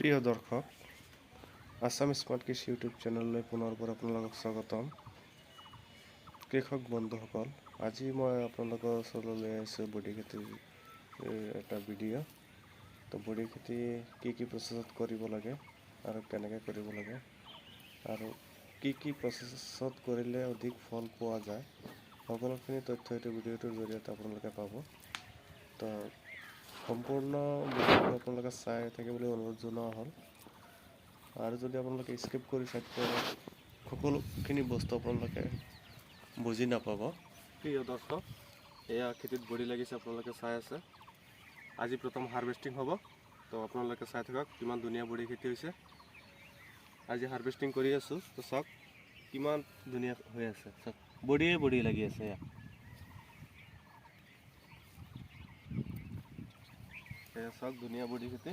প্ৰিয় দৰ্শক আছাম স্মাৰ্ট কৃষি ইউটিউব চেনেললৈ পুনৰ পৰা আপোনালোকক স্বাগতম। কৃষক বন্ধুসকল, আজি মই আপোনালোকৰ ওচৰলৈ আহিছোঁ বডি খেতিৰ এটা ভিডিঅ' তো বডি খেতি কি কি প্ৰচেছত কৰিব লাগে আৰু কেনেকৈ কৰিব লাগে আৰু কি কি প্ৰচেছত কৰিলে অধিক ফল পোৱা যায়, সকলোখিনি তথ্য এইটো ভিডিঅ'টোৰ জৰিয়তে আপোনালোকে পাব। তো সম্পূৰ্ণ ভিডিঅ'টো আপোনালোকে চাই থাকিবলৈ অনুৰোধ জনোৱা হ'ল। আৰু যদি আপোনালোকে স্কিপ কৰি চাই সকলোখিনি বস্তু আপোনালোকে বুজি নাপাব। প্ৰিয় দৰ্শক, এয়া খেতিত বডি লাগিছে, আপোনালোকে চাই আছে। আজি প্ৰথম হাৰ্ভেষ্টিং হ'ব। তো আপোনালোকে চাই থাকক কিমান ধুনীয়া বডি খেতি হৈছে। আজি হাৰ্ভেষ্টিং কৰি আছোঁ। তো চাওক, কিমান ধুনীয়া হৈ আছে। চাওক, বডিয়ে বডি লাগি আছে এয়া। এয়া চাওক ধুনীয়া বডি খেতি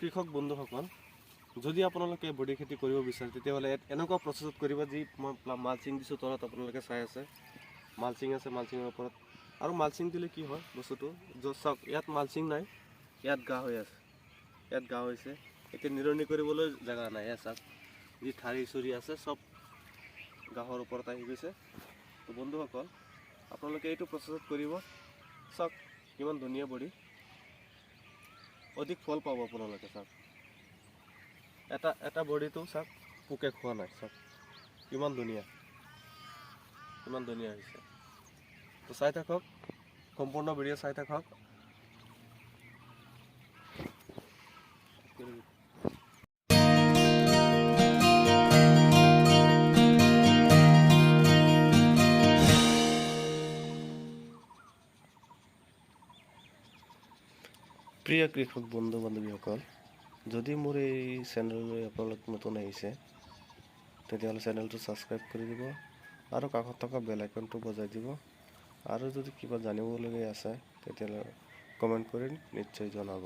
কৃষক বন্ধুসকল যদি আপোনালোকে বডি খেতি কৰিব বিচাৰে, তেতিয়াহ'লে এনেকুৱা প্ৰচেছত কৰিব যি মালচিং দিছোঁ, তলত আপোনালোকে চাই আছে। মালচিং আছে মালচিঙৰ ওপৰত। আৰু মালচিং দিলে কি হয় বস্তুটো? য'ত চাওক, ইয়াত মালচিং নাই, ইয়াত গা হৈ আছে। ইয়াত গা হৈছে। এতিয়া নিৰণি কৰিবলৈ জেগা নাই, ইয়াত চাওক। যি ঠাৰি চুৰি আছে, চব গাহৰ ওপৰত আহি গৈছে। তো বন্ধুসকল, আপোনালোকে এইটো প্ৰচেছত কৰিব। চাওক, কিমান ধুনীয়া বডি। অধিক ফল পাব আপোনালোকে চাওক এটা এটা বডিটো চাওক পোকে খোৱা নাই চাওক ইমান ধুনীয়া। ইমান ধুনীয়া হৈছে। তো চাই থাকক, সম্পূৰ্ণ ভিডিঅ' চাই থাকক। প্ৰিয় কৃষক বন্ধু বান্ধৱীসকল যদি মোৰ এই চেনেললৈ আপোনালোক নতুন আহিছে তেতিয়াহ'লে চেনেলটো ছাবস্ক্ৰাইব কৰি দিব আৰু কাষত থকা বেল আইকনটো বজাই দিব। আৰু যদি কিবা জানিবলগীয়া আছে, তেতিয়াহ'লে কমেণ্ট কৰি নিশ্চয় জনাব।